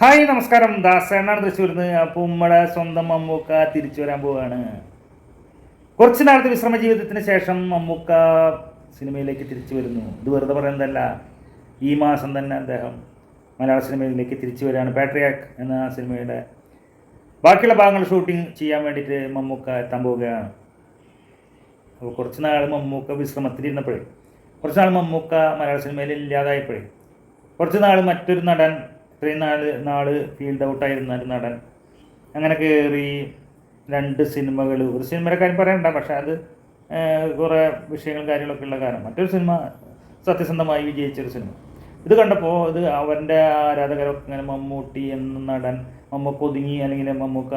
Hi നമസ്കാരം. ദാസേനാണ് തൃശ്ശൂരിൽ നിന്ന് അപ്പോൾ നമ്മുടെ സ്വന്തം മമ്മൂക്ക തിരിച്ചു വരാൻ പോവുകയാണ് കുറച്ച് നാളത്തെ വിശ്രമ ജീവിതത്തിന് ശേഷം മമ്മൂക്ക സിനിമയിലേക്ക് തിരിച്ചു വരുന്നു. ഇത് വെറുതെ പറയുന്നതല്ല. ഈ മാസം തന്നെ അദ്ദേഹം മലയാള സിനിമയിലേക്ക് തിരിച്ചു വരികയാണ്. പാട്രിയാക്ക് എന്ന സിനിമയുടെ ബാക്കിയുള്ള ഭാഗങ്ങൾ ഷൂട്ടിംഗ് ചെയ്യാൻ വേണ്ടിയിട്ട് മമ്മൂക്ക എത്താൻ പോവുകയാണ്. അപ്പോൾ കുറച്ച് നാൾ മമ്മൂക്ക വിശ്രമത്തിലിരുന്നപ്പോഴേ കുറച്ച് നാൾ മമ്മൂക്ക മലയാള സിനിമയിൽ ഇല്ലാതായപ്പോഴേ കുറച്ച് നാൾ മറ്റൊരു നടൻ ഇത്രയും നാൾ നാൾ ഫീൽഡ് ഔട്ടായിരുന്ന ഒരു നടൻ. അങ്ങനെ കയറി രണ്ട് സിനിമകൾ ഒരു സിനിമയുടെ കാര്യം പറയണ്ട പക്ഷേ അത് കുറേ വിഷയങ്ങളും കാര്യങ്ങളൊക്കെ ഉള്ള കാരണം. മറ്റൊരു സിനിമ സത്യസന്ധമായി വിജയിച്ചൊരു സിനിമ. ഇത് കണ്ടപ്പോൾ ഇത് അവന്റെ ആരാധകരൊക്കെ ഇങ്ങനെ മമ്മൂട്ടി എന്ന നടൻ മമ്മൂക്ക ഒതുങ്ങി അല്ലെങ്കിൽ മമ്മൂക്ക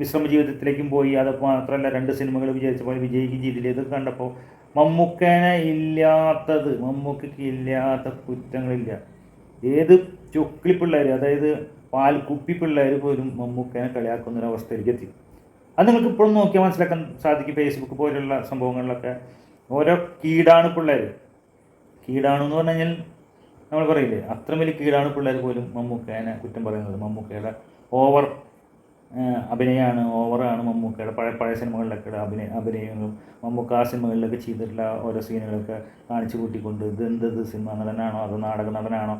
വിശ്രമ ജീവിതത്തിലേക്കും പോയി അത് മാത്രമല്ല രണ്ട് സിനിമകൾ വിജയിച്ചപ്പോൾ വിജയിക്കുകയും ചെയ്തില്ല? ഇത് കണ്ടപ്പോൾ മമ്മൂക്കനെ ഇല്ലാത്തത് മമ്മൂക്കയ്ക്ക് ഇല്ലാത്ത കുറ്റങ്ങളില്ല. ഏത് ചുക്കിളി പിള്ളേർ അതായത് കുപ്പി പിള്ളേർ പോലും മമ്മൂക്കനെ കളിയാക്കുന്ന ഒരു അവസ്ഥയിലേക്ക് എത്തി. അത് നിങ്ങൾക്ക് ഇപ്പോഴും നോക്കിയാൽ മനസ്സിലാക്കാൻ സാധിക്കും ഫേസ്ബുക്ക് പോലുള്ള സംഭവങ്ങളിലൊക്കെ. ഓരോ കീടാണ് പിള്ളേർ കീടാണു എന്ന് പറഞ്ഞു കഴിഞ്ഞാൽ നമ്മൾ പറയില്ലേ അത്ര വലിയ കീടാണ് പിള്ളേർ പോലും മമ്മൂക്കേനെ കുറ്റം പറയുന്നത്. മമ്മൂക്കയുടെ ഓവർ അഭിനയമാണ് ഓവറാണ് മമ്മൂക്കയുടെ പഴയ പഴയ സിനിമകളിലൊക്കെ അഭിനയ അഭിനയങ്ങളും മമ്മൂക്ക ആ സിനിമകളിലൊക്കെ ചെയ്തിട്ടുള്ള ഓരോ സീനുകളൊക്കെ കാണിച്ചു കൂട്ടിക്കൊണ്ട് ഇത് എന്തത് സിനിമ നടനാണോ അത് നാടക നടനാണോ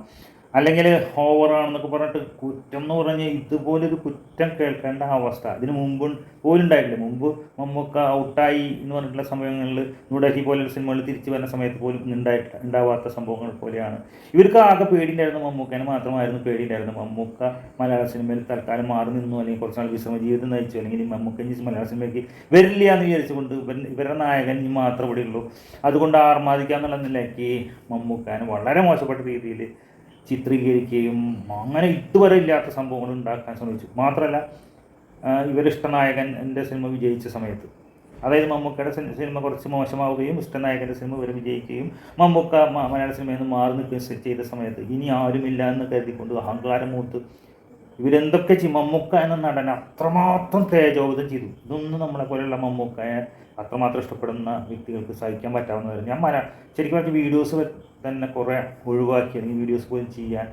അല്ലെങ്കിൽ ഓവറാണെന്നൊക്കെ പറഞ്ഞിട്ട് കുറ്റം എന്ന് പറഞ്ഞാൽ ഇതുപോലൊരു കുറ്റം കേൾക്കേണ്ട അവസ്ഥ. അതിന് മുമ്പ് പോലും ഉണ്ടായിട്ടില്ല. മുമ്പ് മമ്മൂക്ക ഔട്ടായി എന്ന് പറഞ്ഞിട്ടുള്ള സമയങ്ങളിൽ ന്യൂഡൽഹി പോലുള്ള സിനിമകൾ തിരിച്ചു വരുന്ന സമയത്ത് പോലും ഉണ്ടായിട്ട് ഉണ്ടാവാത്ത സംഭവങ്ങൾ പോലെയാണ്. ഇവർക്ക് ആകെ പേടിയുണ്ടായിരുന്നു മമ്മൂക്കനെ മാത്രമായിരുന്നു പേടിയുണ്ടായിരുന്നു മമ്മൂക്ക മലയാള സിനിമയിൽ തൽക്കാലം മാറി നിന്നു അല്ലെങ്കിൽ കുറച്ച് നാൾ വിശ്രമ ജീവിതം നയിച്ചു അല്ലെങ്കിൽ മമ്മൂക്ക മലയാള സിനിമയ്ക്ക് വരില്ല എന്ന് വിചാരിച്ചുകൊണ്ട് ഇവരുടെ നായകൻ ഇനി മാത്രം ഇവിടെ ഉള്ളൂ അതുകൊണ്ട് ആർമാദിക്കാന്നുള്ള നിലയ്ക്ക് മമ്മൂക്കാനെ വളരെ മോശപ്പെട്ട രീതിയിൽ ചിത്രീകരിക്കുകയും അങ്ങനെ ഇതുവരെ ഇല്ലാത്ത സംഭവങ്ങൾ ഉണ്ടാക്കാൻ ശ്രമിച്ചു. മാത്രമല്ല ഇവരിഷ്ടനായകൻ എന്റെ സിനിമ വിജയിച്ച സമയത്ത്. അതായത് മമ്മൂക്കയുടെ സിനിമ കുറച്ച് മോശമാവുകയും ഇഷ്ടനായകന്റെ സിനിമ ഇവർ വിജയിക്കുകയും മമ്മൂക്ക മലയാള സിനിമയിൽ നിന്ന് മാറി നിൽക്കുകയും ചെയ്ത സമയത്ത് ഇനി ആരുമില്ല എന്ന് കരുതിക്കൊണ്ട് അഹങ്കാരം മൂത്ത് ഇവരെന്തൊക്കെ ചെയ്യും? മമ്മൂക്ക എന്ന നടൻ അത്രമാത്രം തേജോവധം ചെയ്തു. ഇതൊന്നും നമ്മളെ പോലെയുള്ള മമ്മൂക്കയെ അത്രമാത്രം ഇഷ്ടപ്പെടുന്ന വ്യക്തികൾക്ക് സഹിക്കാൻ പറ്റാവുന്ന കാര്യം ഞാൻ മല ശരിക്കും പറഞ്ഞാൽ വീഡിയോസ് തന്നെ കുറേ ഒഴിവാക്കി അല്ലെങ്കിൽ വീഡിയോസ് പോലും ചെയ്യാൻ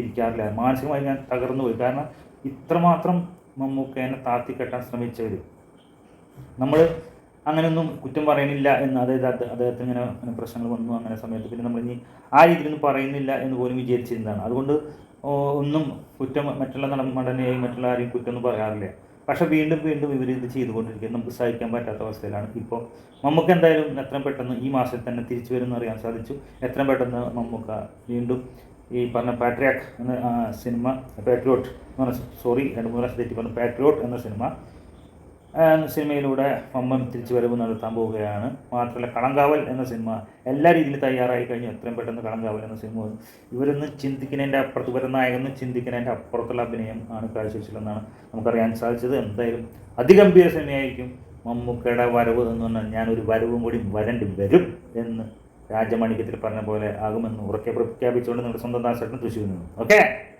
ഇരിക്കാറില്ല. മാനസികമായി ഞാൻ തകർന്നു പോയി. കാരണം ഇത്രമാത്രം മമ്മൂക്കേനെ താത്തിക്കെട്ടാൻ ശ്രമിച്ചവർ നമ്മൾ അങ്ങനെയൊന്നും കുറ്റം പറയുന്നില്ല എന്ന് അതായത് അത് അദ്ദേഹത്തിന് ഇങ്ങനെ പ്രശ്നങ്ങൾ വന്നു അങ്ങനെ സമയത്ത്. പിന്നെ നമ്മളിനി ആ രീതിയിലൊന്നും പറയുന്നില്ല എന്ന് പോലും വിചാരിച്ചിരുന്നതാണ്. അതുകൊണ്ട് ഒന്നും കുറ്റം മറ്റുള്ള നട നടനെയും മറ്റുള്ള ആരെയും കുറ്റമൊന്നും പറയാറില്ല. പക്ഷെ വീണ്ടും വീണ്ടും ഇവർ ഇത് ചെയ്തുകൊണ്ടിരിക്കുന്നത് നമുക്ക് സഹിക്കാൻ പറ്റാത്ത അവസ്ഥയിലാണ്. ഇപ്പോൾ നമുക്ക് എന്തായാലും എത്ര പെട്ടെന്ന് ഈ മാസത്തിൽ തന്നെ തിരിച്ചു വരുമെന്ന് അറിയാൻ സാധിച്ചു. എത്ര പെട്ടെന്ന് മമ്മൂക്ക വീണ്ടും ഈ പറഞ്ഞ പാട്രിയാക്ക് എന്ന സിനിമ പാട്രിയോട്ട് എന്ന് പറഞ്ഞ സോറി രണ്ട് മൂന്ന് പ്രാവശ്യം തെറ്റി പറഞ്ഞു പാട്രിയോട്ട് എന്ന സിനിമ സിനിമയിലൂടെ മമ്മം തിരിച്ചുവരവ് നടത്താൻ പോവുകയാണ്. മാത്രമല്ല കളങ്കാവൽ എന്ന സിനിമ എല്ലാ രീതിയിലും തയ്യാറായി കഴിഞ്ഞു. എത്രയും പെട്ടെന്ന് കളങ്കാവൽ എന്ന സിനിമ വരും ഇവരൊന്നും ചിന്തിക്കുന്നതിന്റെ അപ്പുറത്ത് ഇവരുടെ നായകനും ചിന്തിക്കുന്നതിന്റെ അപ്പുറത്തുള്ള അഭിനയം ആണ് കാഴ്ചവെച്ചില്ലെന്നാണ് നമുക്കറിയാൻ സാധിച്ചത്. എന്തായാലും അതിഗംഭീര സിനിമയായിരിക്കും. മമ്മൂക്കയുടെ വരവ് എന്ന് പറഞ്ഞാൽ ഞാനൊരു വരവും കൂടി വരണ്ടി വരും എന്ന് രാജമാണിക്യത്തിൽ പറഞ്ഞ പോലെ ആകുമെന്ന് ഉറക്കെ പ്രഖ്യാപിച്ചുകൊണ്ട് നിങ്ങളുടെ സ്വന്തം ദാസേട്ടൻ തൃശ്ശൂരിൽ നിന്നും. ഓക്കെ?